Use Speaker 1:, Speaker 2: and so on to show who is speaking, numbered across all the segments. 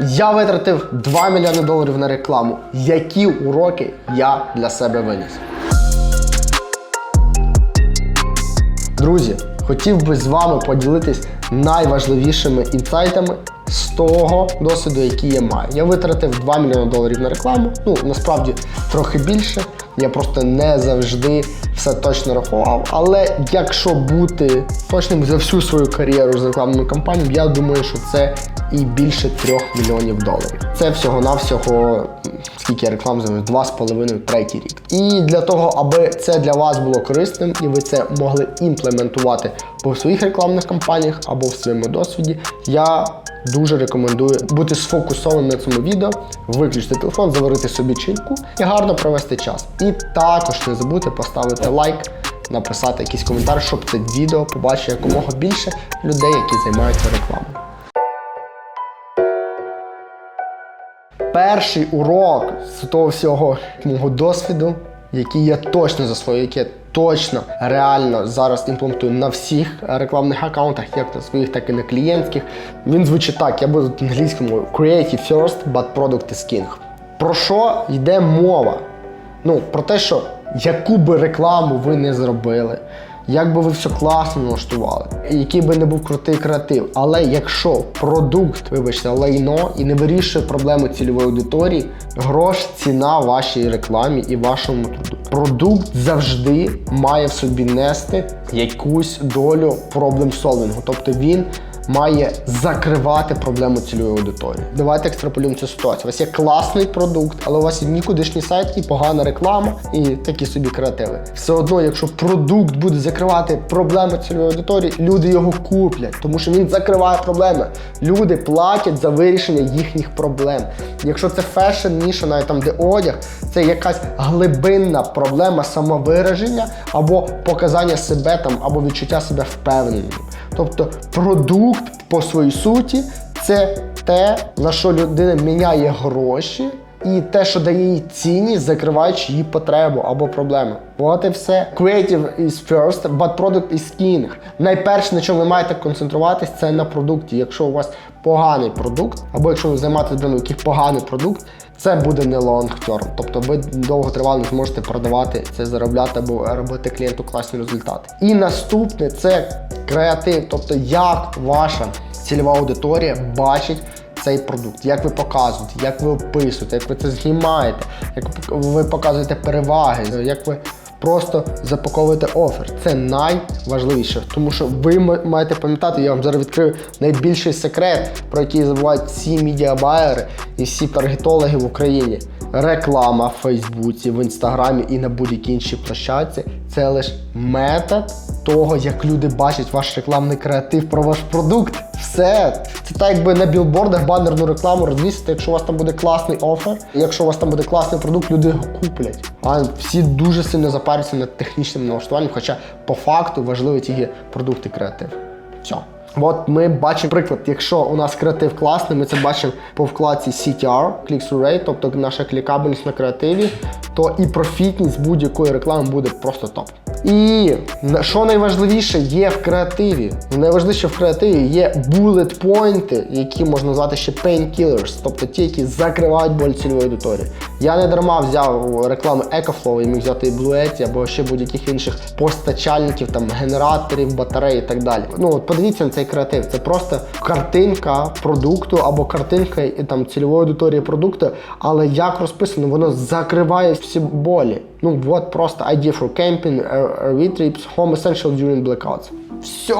Speaker 1: Я витратив 2 мільйони доларів на рекламу. Які уроки я для себе виніс? Друзі, хотів би з вами поділитись найважливішими інсайтами з того досвіду, який я маю. Я витратив 2 мільйони доларів на рекламу. Ну, насправді трохи більше. Я просто не завжди все точно рахував. Але якщо бути точним за всю свою кар'єру з рекламними кампаніями, я думаю, що це і більше 3 мільйонів доларів. Це всього-навсього, скільки я реклам займаю, два з половиною третій рік. І для того, аби це для вас було корисним і ви це могли імплементувати по своїх рекламних кампаніях або в своєму досвіді, я дуже рекомендую бути сфокусованим на цьому відео, виключити телефон, заварити собі чайку і гарно провести час. І також не забудьте поставити лайк, написати якийсь коментар, щоб це відео побачило якомога більше людей, які займаються рекламою. Перший урок з того всього мого досвіду, який я точно засвою, які я точно реально зараз імплементую на всіх рекламних аккаунтах, як на своїх, так і на клієнтських. Він звучить так: я буду англійською мовою Creative first, but product is king. Про що йде мова? Ну, про те, що яку би рекламу ви не зробили, як би ви все класно налаштували, який би не був крутий креатив. Але якщо продукт, вибачте, лайно і не вирішує проблему цільової аудиторії, грош ціна вашій рекламі і вашому труду. Продукт завжди має в собі нести якусь долю проблем-солвінгу. Тобто він має закривати проблему цільової аудиторії. Давайте екстраполюємо цю ситуацію. У вас є класний продукт, але у вас є нікудишній сайт і погана реклама, і такі собі креативи. Все одно, якщо продукт буде закривати проблеми цільової аудиторії, люди його куплять, тому що він закриває проблеми. Люди платять за вирішення їхніх проблем. Якщо це фешн, ніша, навіть там, де одяг, це якась глибинна проблема самовираження або показання себе там, або відчуття себе впевненим. Тобто продукт по своїй суті це те, за що людина міняє гроші, і те, що дає їй цінність, закриваючи її потребу або проблему. От і все. Creative is first, but product is king. Найперше, на чому ви маєте концентруватись, це на продукті. Якщо у вас поганий продукт, або якщо ви займаєтесь брендом, який поганий продукт, це буде не term. Тобто ви довготривало не зможете продавати це, заробляти або робити клієнту класні результати. І наступне це креатив, тобто як ваша цільова аудиторія бачить цей продукт, як ви показуєте, як ви описуєте, як ви це знімаєте, як ви показуєте переваги, як ви просто запаковуєте офер. Це найважливіше, тому що ви маєте пам'ятати, я вам зараз відкрию найбільший секрет, про який забувають всі медіабайери і всі таргетологи в Україні. Реклама в Фейсбуці, в Інстаграмі і на будь-якій іншій площадці це лише метод того, як люди бачать ваш рекламний креатив про ваш продукт. Все. Це так, якби на білбордах банерну рекламу розвісити, якщо у вас там буде класний офер, якщо у вас там буде класний продукт, люди його куплять. А всі дуже сильно запарюються над технічним налаштуванням, хоча по факту важливі тільки продукти креатив. Все. От ми бачимо приклад, якщо у нас креатив класний, ми це бачимо по вкладці CTR, click-through rate, тобто наша клікабельність на креативі, то і профітність будь-якої реклами буде просто топ. І що найважливіше є в креативі? Найважливіше в креативі є bullet poinти, які можна назвати ще painkillers, тобто ті, які закривають боль цільової аудиторії. Я не дарма взяв рекламу EcoFlow і міг взяти і Blue Yeti або ще будь-яких інших постачальників, там генераторів, батарей і так далі. Ну от подивіться на цей креатив. Це просто картинка продукту або картинка і, там цільової аудиторії продукту, але як розписано, воно закриває всі болі. Ну от просто idea for camping, RV trips, home essential during blackouts. Все!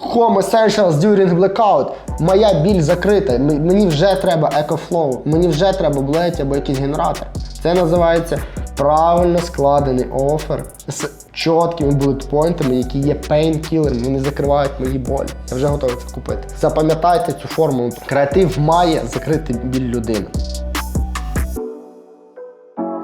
Speaker 1: Home Essentials During Blackout. Моя біль закрита. Мені вже треба EcoFlow, мені вже треба блеті або якийсь генератор. Це називається правильно складений офер з чіткими булетпойнтами, які є пейнкілерами, вони закривають мої болі. Я вже готовий це купити. Запам'ятайте цю формулу. Креатив має закрити біль людини.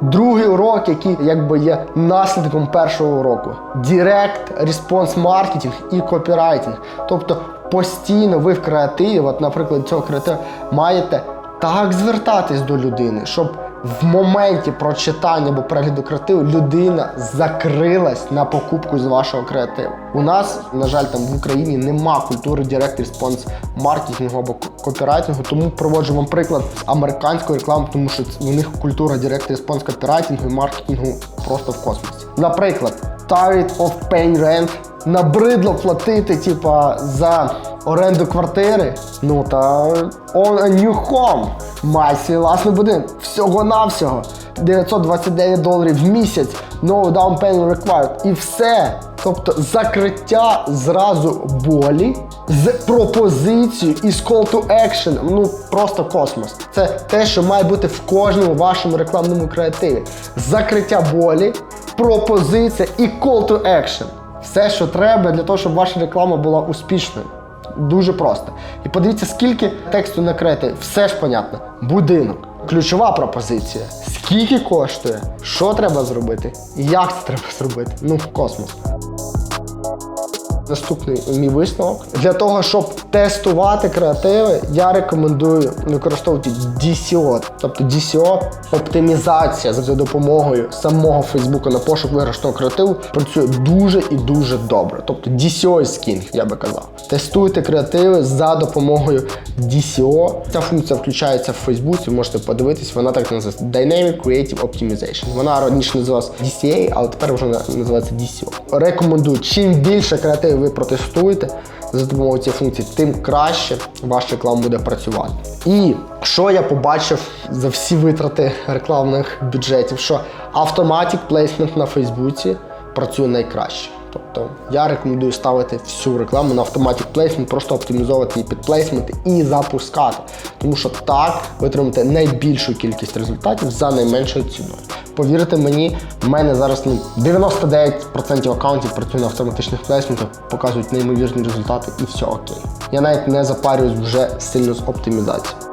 Speaker 1: Другий урок, який якби є наслідком першого уроку: Direct Response Marketing і копірайтинг. Тобто постійно ви в креативі, от, наприклад, цього креативу, маєте так звертатись до людини, щоб в моменті прочитання або перегляду креативу людина закрилась на покупку з вашого креативу. У нас, на жаль, там в Україні нема культури директ респонс маркетингу або ко- копірайтингу, тому проводжу вам приклад американської реклами, тому що у них культура директ респонс копірайтингу і маркетингу просто в космосі. Наприклад, tired of paying rent, набридло платити, типа, за оренду квартири. Ну та on a new home. Май свій власний будинок. Всього-навсього. 929 доларів в місяць. No down payment required. І все. Тобто закриття зразу болі з пропозицією і з call to action. Ну просто космос. Це те, що має бути в кожному вашому рекламному креативі. Закриття болі, пропозиція і call to action. Все, що треба для того, щоб ваша реклама була успішною. Дуже просто. І подивіться, скільки тексту накрити. Все ж понятно. Будинок. Ключова пропозиція. Скільки коштує, що треба зробити, як це треба зробити. Ну, в космос. Наступний мій висновок. Для того, щоб тестувати креативи, я рекомендую використовувати DCO. Тобто DCO оптимізація за допомогою самого Фейсбука на пошук виграшного креативу працює дуже і дуже добре. Тобто DCO king, я би казав. Тестуйте креативи за допомогою DCO. Ця функція включається в Фейсбуці, можете подивитись, вона так називається Dynamic Creative Optimization. Вона раніше називалася DCA, але тепер вже називається DCO. Рекомендую, чим більше креативів ви протестуєте за допомогою цієї функції, тим краще ваш реклама буде працювати. І що я побачив за всі витрати рекламних бюджетів, що Automatic Placement на Фейсбуці працює найкраще. Тобто я рекомендую ставити всю рекламу на Automatic Placement, просто оптимізовувати її під плейсменти і запускати. Тому що так ви отримаєте найбільшу кількість результатів за найменшою ціною. Повірте мені, в мене зараз ну, 99% аккаунтів працює на автоматичних плейсментах, показують неймовірні результати і все окей. Я навіть не запарююсь вже сильно з оптимізацією.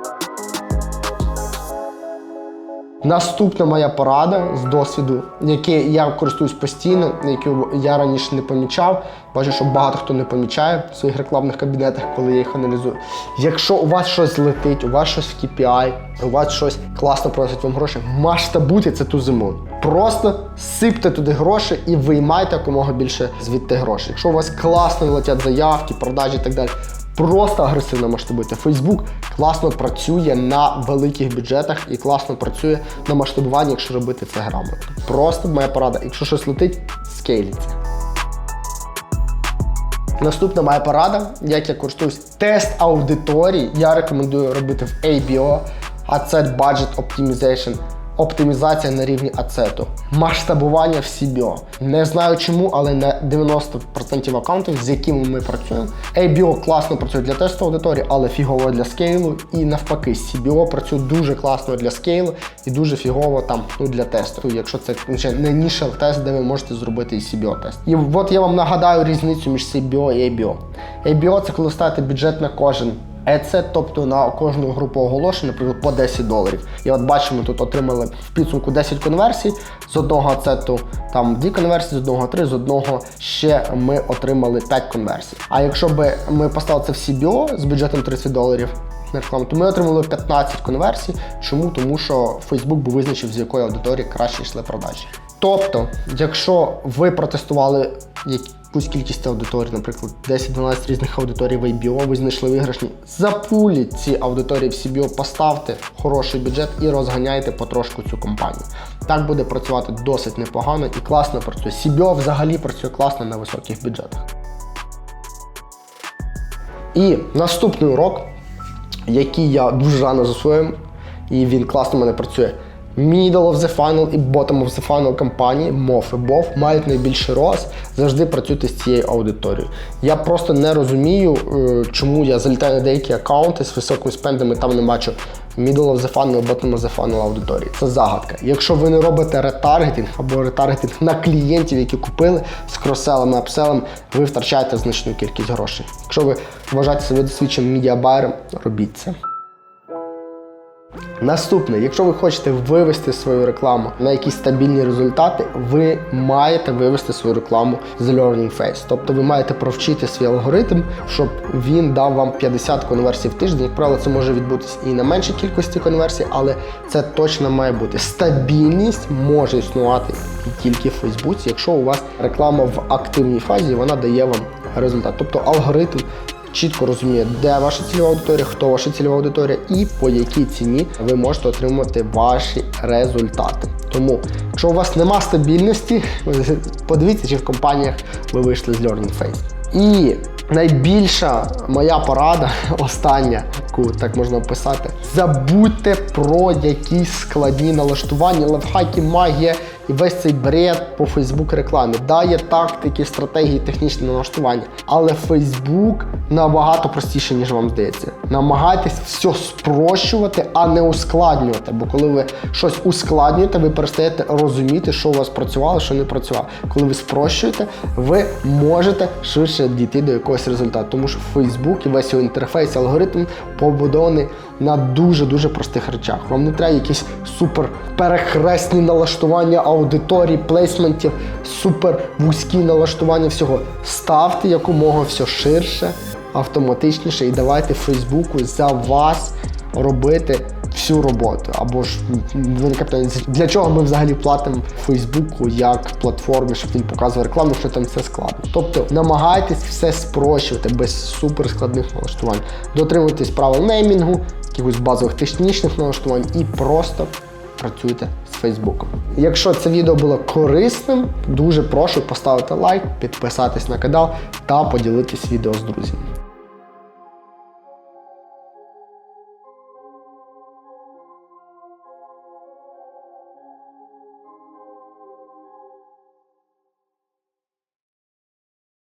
Speaker 1: Наступна моя порада з досвіду, який я користуюсь постійно, яку я раніше не помічав. Бачу, що багато хто не помічає в своїх рекламних кабінетах, коли я їх аналізую. Якщо у вас щось летить, у вас щось в KPI, у вас щось класно приносить вам гроші, масштабуйте це ту зиму. Просто сипте туди гроші і виймайте якомога більше звідти грошей. Якщо у вас класно летять заявки, продажі і так далі. Просто агресивно масштабуйте. Фейсбук класно працює на великих бюджетах і класно працює на масштабуванні, якщо робити це грамотно. Просто моя порада, якщо щось летить, скейліться. Наступна моя порада, як я користуюсь тест аудиторії, я рекомендую робити в ABO, Asset Budget Optimization, оптимізація на рівні ацету, масштабування в CBO. Не знаю чому, але на 90% аккаунтів, з якими ми працюємо, ABO класно працює для тесту аудиторії, але фігово для скейлу. І навпаки, CBO працює дуже класно для скейлу і дуже фігово там ну, для тесту. Якщо це ще не ніша тест, де ви можете зробити і CBO тест. І от я вам нагадаю різницю між CBO і ABO. ABO це коли ставите бюджет на кожен Це, тобто на кожну групу оголошень, наприклад, по 10 доларів. І от бачимо, тут отримали в підсумку 10 конверсій. З одного ацету там дві конверсії, з одного три, з одного ще ми отримали 5 конверсій. А якщо б ми поставили це в CBO з бюджетом 30 доларів рекламу, то ми отримали 15 конверсій. Чому? Тому що Facebook би визначив, з якої аудиторії краще йшли продажі. Тобто, якщо ви протестували якусь кількість аудиторій, наприклад, 10-12 різних аудиторій в ABO, ви знайшли виграшні, запуліть ці аудиторії в CBO, поставте хороший бюджет і розганяйте потрошку цю компанію. Так буде працювати досить непогано і класно працює. CBO взагалі працює класно на високих бюджетах. І наступний урок, який я дуже рано засвоїв, і він класно в мене працює. Middle of the funnel і bottom of the funnel компанії, MOF і BOF мають найбільший рост, завжди працюйте з цією аудиторією. Я просто не розумію, е, чому я залітаю на деякі аккаунти з високими спендами, там не бачу middle of the funnel, bottom of the funnel аудиторії. Це загадка. Якщо ви не робите ретаргетинг або ретаргетинг на клієнтів, які купили з кроселами, апселем, ви втрачаєте значну кількість грошей. Якщо ви вважаєте себе досвідченим медіабайером, робіть це. Наступне, якщо ви хочете вивести свою рекламу на якісь стабільні результати, ви маєте вивести свою рекламу з Learning Phase. Тобто ви маєте провчити свій алгоритм, щоб він дав вам 50 конверсій в тиждень. Як правило, це може відбутися і на меншій кількості конверсій, але це точно має бути. Стабільність може існувати і тільки в Фейсбуці, якщо у вас реклама в активній фазі, вона дає вам результат. Тобто алгоритм чітко розуміє, де ваша цільова аудиторія, хто ваша цільова аудиторія і по якій ціні ви можете отримати ваші результати. Тому, якщо у вас нема стабільності, подивіться, чи в компаніях ви вийшли з Learning Phase. І найбільша моя порада, остання, яку так можна описати, забудьте про якісь складні налаштування, лайфхаки, магія і весь цей бред по Фейсбук рекламі. Да, є тактики, стратегії, технічні налаштування, але Фейсбук набагато простіше, ніж вам здається. Намагайтесь все спрощувати, а не ускладнювати. Бо коли ви щось ускладнюєте, ви перестаєте розуміти, що у вас працювало, що не працювало. Коли ви спрощуєте, ви можете швидше дійти до якогось результату. Тому що Фейсбук і весь його інтерфейс, алгоритм побудований на дуже-дуже простих речах. Вам не треба якісь супер перехресні налаштування аудиторії, плейсментів, супер вузькі налаштування всього. Ставте якомога все ширше, автоматичніше і давайте Фейсбуку за вас робити всю роботу. Або ж виникає питання, для чого ми взагалі платимо Фейсбуку як платформі, щоб він показував рекламу, що там все складно. Тобто намагайтесь все спрощувати без суперскладних налаштувань. Дотримуйтесь правил неймінгу, якихось базових технічних налаштувань і просто працюйте з Фейсбуком. Якщо це відео було корисним, дуже прошу поставити лайк, підписатись на канал та поділитись відео з друзями.